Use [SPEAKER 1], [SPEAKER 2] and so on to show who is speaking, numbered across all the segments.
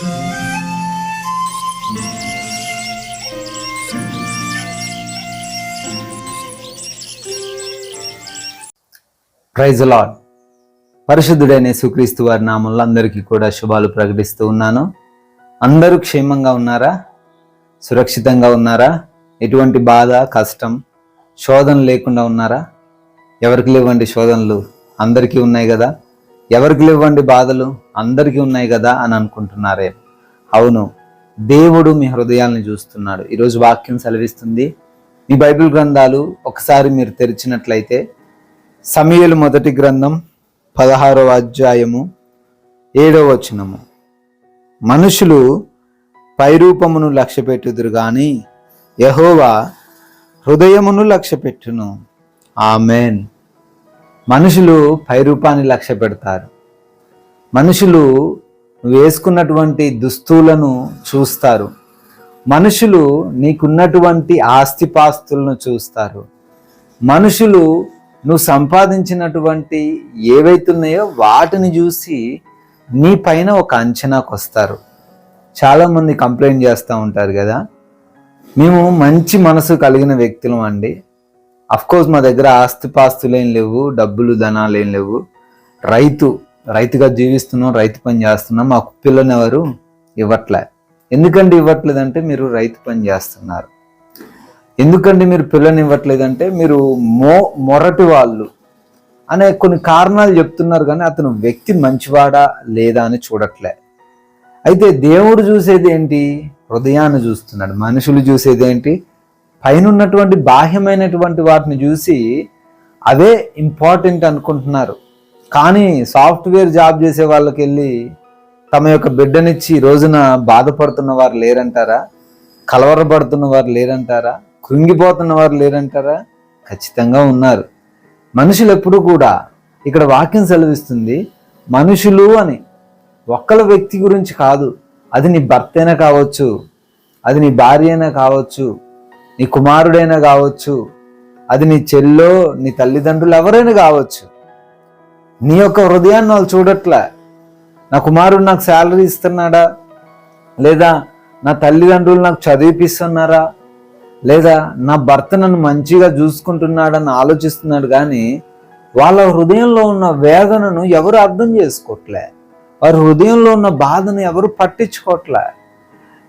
[SPEAKER 1] Praise lord పరిశుద్ధుడైన సుక్రీస్తు వారి నామంలో అందరికీ కూడా శుభాలు ప్రకటిస్తూ ఉన్నాను. అందరూ క్షేమంగా ఉన్నారా? సురక్షితంగా ఉన్నారా? ఎటువంటి బాధ కష్టం శోధన లేకుండా ఉన్నారా? ఎవరికి లేవండి శోధనలు? అందరికీ ఉన్నాయి కదా. ఎవరికి లేవండి బాధలు? అందరికీ ఉన్నాయి కదా అని అనుకుంటున్నారే. అవును దేవుడు మీ హృదయాలను చూస్తున్నాడు. ఈరోజు వాక్యం సెలవిస్తుంది. మీ బైబిల్ గ్రంథాలు ఒకసారి మీరు తెరిచినట్లయితే సమయలు మొదటి గ్రంథం పదహారవ అధ్యాయము ఏడవ వచనము. మనుషులు పైరూపమును లక్ష్యపెట్టుదురు కానీ యహోవా హృదయమును లక్ష్యపెట్టును. ఆమెన్. మనుషులు పైరూపాన్ని లక్ష్య పెడతారు. మనుషులు వేసుకున్నటువంటి దుస్తులను చూస్తారు. మనుషులు నీకున్నటువంటి ఆస్తిపాస్తులను చూస్తారు. మనుషులు నువ్వు సంపాదించినటువంటి ఏవైతున్నాయో వాటిని చూసి నీ పైన ఒక అంచనాకు వస్తారు. చాలామంది కంప్లైంట్ చేస్తూ ఉంటారు కదా. మేము మంచి మనసు కలిగిన వ్యక్తులం అండి. కోర్స్ మా దగ్గర ఆస్తిపాస్తులు ఏం లేవు డబ్బులు ధనాలు ఏం లేవు. రైతు రైతుగా జీవిస్తున్నాం రైతు పని చేస్తున్నాం. మాకు పిల్లని ఎవరు? ఇవ్వట్లే. ఎందుకంటే ఇవ్వట్లేదంటే మీరు రైతు పని చేస్తున్నారు. ఎందుకంటే మీరు పిల్లని ఇవ్వట్లేదంటే మీరు మో మొరటి వాళ్ళు అనే కొన్ని కారణాలు చెప్తున్నారు కానీ అతను వ్యక్తి మంచివాడా లేదా అని చూడట్లే. అయితే దేవుడు చూసేది ఏంటి? హృదయాన్ని చూస్తున్నాడు మనుషులు చూసేది ఏంటి? పైన ఉన్నటువంటి బాహ్యమైనటువంటి వాటిని చూసి అవే ఇంపార్టెంట్ అనుకుంటున్నారు. కానీ సాఫ్ట్వేర్ జాబ్ చేసే వాళ్ళకి వెళ్ళి తమ యొక్క బిడ్డనిచ్చి ఈ రోజున బాధపడుతున్న వారు లేరంటారా? కలవరపడుతున్న వారు లేరంటారా? కృంగిపోతున్న వారు లేరంటారా? ఖచ్చితంగా ఉన్నారు. మనుషులు ఎప్పుడు కూడా ఇక్కడ వాక్యం సెలవిస్తుంది మనుషులు అని. ఒక్కల వ్యక్తి గురించి కాదు. అది నీ భర్త అయినా కావచ్చు అది నీ భార్య అయినా కావచ్చు నీ కుమారుడైనా కావచ్చు అది నీ చెల్లో నీ తల్లిదండ్రులు ఎవరైనా కావచ్చు నీ యొక్క హృదయాన్ని వాళ్ళు చూడట్లే. నా కుమారుడు నాకు శాలరీ ఇస్తున్నాడా? లేదా నా తల్లిదండ్రులు నాకు చదివిపిస్తున్నారా? లేదా నా భర్త నన్ను మంచిగా చూసుకుంటున్నాడని ఆలోచిస్తున్నాడు కానీ వాళ్ళ హృదయంలో ఉన్న వేదనను ఎవరు అర్థం చేసుకోవట్లే వారి హృదయంలో ఉన్న బాధను ఎవరు పట్టించుకోవట్లే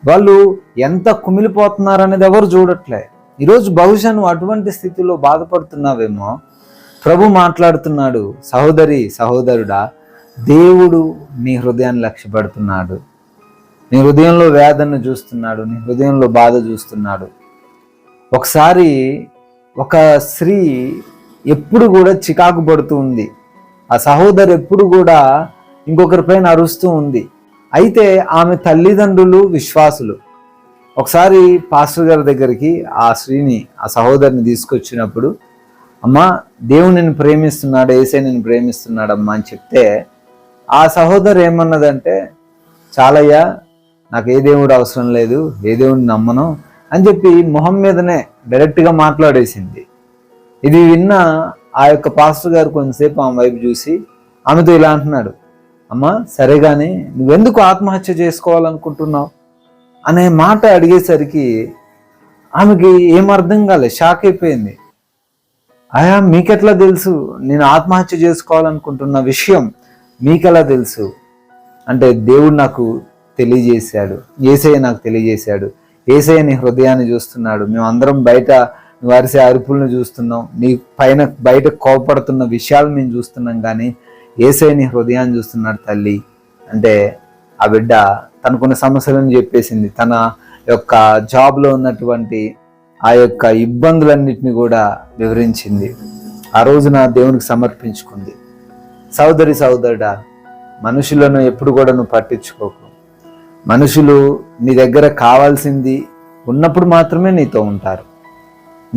[SPEAKER 1] వాళ్ళు ఎంత కుమిలిపోతున్నారు అనేది ఎవరు చూడట్లే. ఈరోజు బహుశా నువ్వు అటువంటి స్థితిలో బాధపడుతున్నావేమో. ప్రభు మాట్లాడుతున్నాడు సహోదరి సహోదరుడా దేవుడు నీ హృదయాన్ని లక్ష్యపెడుతున్నాడు. నీ హృదయంలో వేదన చూస్తున్నాడు నీ హృదయంలో బాధ చూస్తున్నాడు. ఒకసారి ఒక స్త్రీ ఎప్పుడు కూడా చికాకు పడుతూ ఉంది. ఆ సహోదరు ఎప్పుడు కూడా ఇంకొకరిపైన అరుస్తూ ఉంది. అయితే ఆమె తల్లిదండ్రులు విశ్వాసులు. ఒకసారి పాస్టర్ గారి దగ్గరికి ఆ స్త్రీని ఆ సహోదరిని తీసుకొచ్చినప్పుడు అమ్మా దేవుడు నేను ప్రేమిస్తున్నాడు ఏసే నేను ప్రేమిస్తున్నాడమ్మా అని చెప్తే ఆ సహోదరు ఏమన్నదంటే చాలయ్యా నాకు ఏ దేవుడు అవసరం లేదు ఏ దేవుడిని నమ్మను అని చెప్పి మొహం మీదనే డైరెక్ట్గా మాట్లాడేసింది. ఇది విన్న ఆ యొక్క పాస్టర్ గారు కొంతసేపు ఆమె వైపు చూసి ఆమెతో ఇలా అంటున్నాడు అమ్మా సరే కానీ నువ్వెందుకు ఆత్మహత్య చేసుకోవాలనుకుంటున్నావు? అనే మాట అడిగేసరికి ఆమెకి ఏం అర్థం కాలేదు షాక్ అయిపోయింది. ఆయా మీకెట్లా తెలుసు? నేను ఆత్మహత్య చేసుకోవాలనుకుంటున్న విషయం మీకెలా తెలుసు? అంటే దేవుడు నాకు తెలియజేశాడు ఏసయ్య నాకు తెలియజేశాడు. ఏసయ్య నీ హృదయాన్ని చూస్తున్నాడు. మేము అందరం బయట వారిసే అరుపులను చూస్తున్నాం. నీ పైన బయట కోపడుతున్న విషయాలు మేము చూస్తున్నాం కానీ ఏసైని హృదయాన్ని చూస్తున్నాడు తల్లి. అంటే ఆ బిడ్డ తనకున్న సమస్యలను చెప్పేసింది. తన యొక్క జాబ్లో ఉన్నటువంటి ఆ యొక్క ఇబ్బందులన్నిటిని కూడా వివరించింది. ఆ రోజున దేవునికి సమర్పించుకుంది. సోదరి సోదరుడా మనుషులను ఎప్పుడు కూడా నువ్వు పట్టించుకోకు. మనుషులు నీ దగ్గర కావాల్సింది ఉన్నప్పుడు మాత్రమే నీతో ఉంటారు.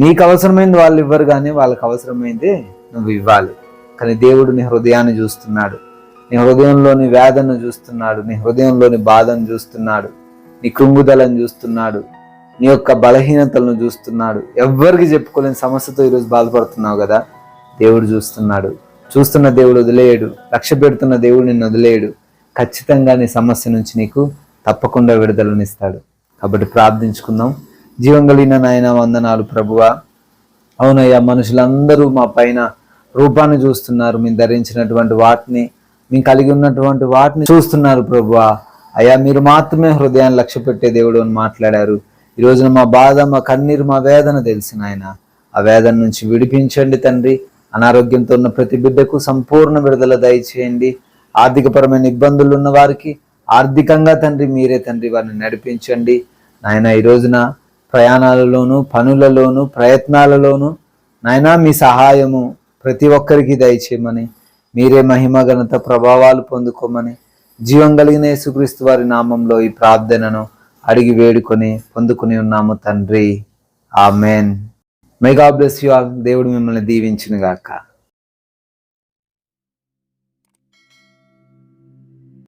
[SPEAKER 1] నీకు అవసరమైంది వాళ్ళు ఇవ్వరు కానీ వాళ్ళకి అవసరమైంది నువ్వు ఇవ్వాలి. కానీ దేవుడు నీ హృదయాన్ని చూస్తున్నాడు. నీ హృదయంలోని వేదనను చూస్తున్నాడు. నీ హృదయంలోని బాధను చూస్తున్నాడు. నీ కృంగుదలను చూస్తున్నాడు. నీ యొక్క బలహీనతలను చూస్తున్నాడు. ఎవ్వరికి చెప్పుకోలేని సమస్యతో ఈరోజు బాధపడుతున్నావు కదా? దేవుడు చూస్తున్నాడు. చూస్తున్న దేవుడు వదిలేయడు. లక్ష్య పెడుతున్న దేవుడు నిన్ను వదిలేయడు. ఖచ్చితంగా నీ సమస్య నుంచి నీకు తప్పకుండా విడుదలనిస్తాడు. కాబట్టి ప్రార్థించుకుందాం. జీవం కలిగిన నాయన వందనాలు ప్రభువా. అవునయ్యా మనుషులందరూ మా పైన రూపాన్ని చూస్తున్నారు మేము ధరించినటువంటి వాటిని మేము కలిగి ఉన్నటువంటి వాటిని చూస్తున్నారు ప్రభు అయ్యా మీరు మాత్రమే హృదయాన్ని లక్ష్య పెట్టే దేవుడు అని మాట్లాడారు. ఈ రోజున మా బాధ మా కన్నీరు మా వేదన తెలిసిన ఆయన. ఆ వేదన నుంచి విడిపించండి తండ్రి. అనారోగ్యంతో ఉన్న ప్రతి బిడ్డకు సంపూర్ణ విడుదల దయచేయండి. ఆర్థికపరమైన ఇబ్బందులు ఉన్న వారికి ఆర్థికంగా తండ్రి మీరే తండ్రి వారిని నడిపించండి. నాయన ఈ రోజున ప్రయాణాలలోను పనులలోను ప్రయత్నాలలోను నాయనా మీ సహాయము ప్రతి ఒక్కరికి దయచేయమని మీరే మహిమ ఘనత ప్రభావాలు పొందుకోమని జీవం కలిగిన యేసుక్రీస్తు వారి నామంలో ఈ ప్రార్థనను అడిగి వేడుకొని పొందుకుని ఉన్నాము తండ్రి. Amen God bless you all దేవుడు మిమ్మల్ని దీవించిన గాక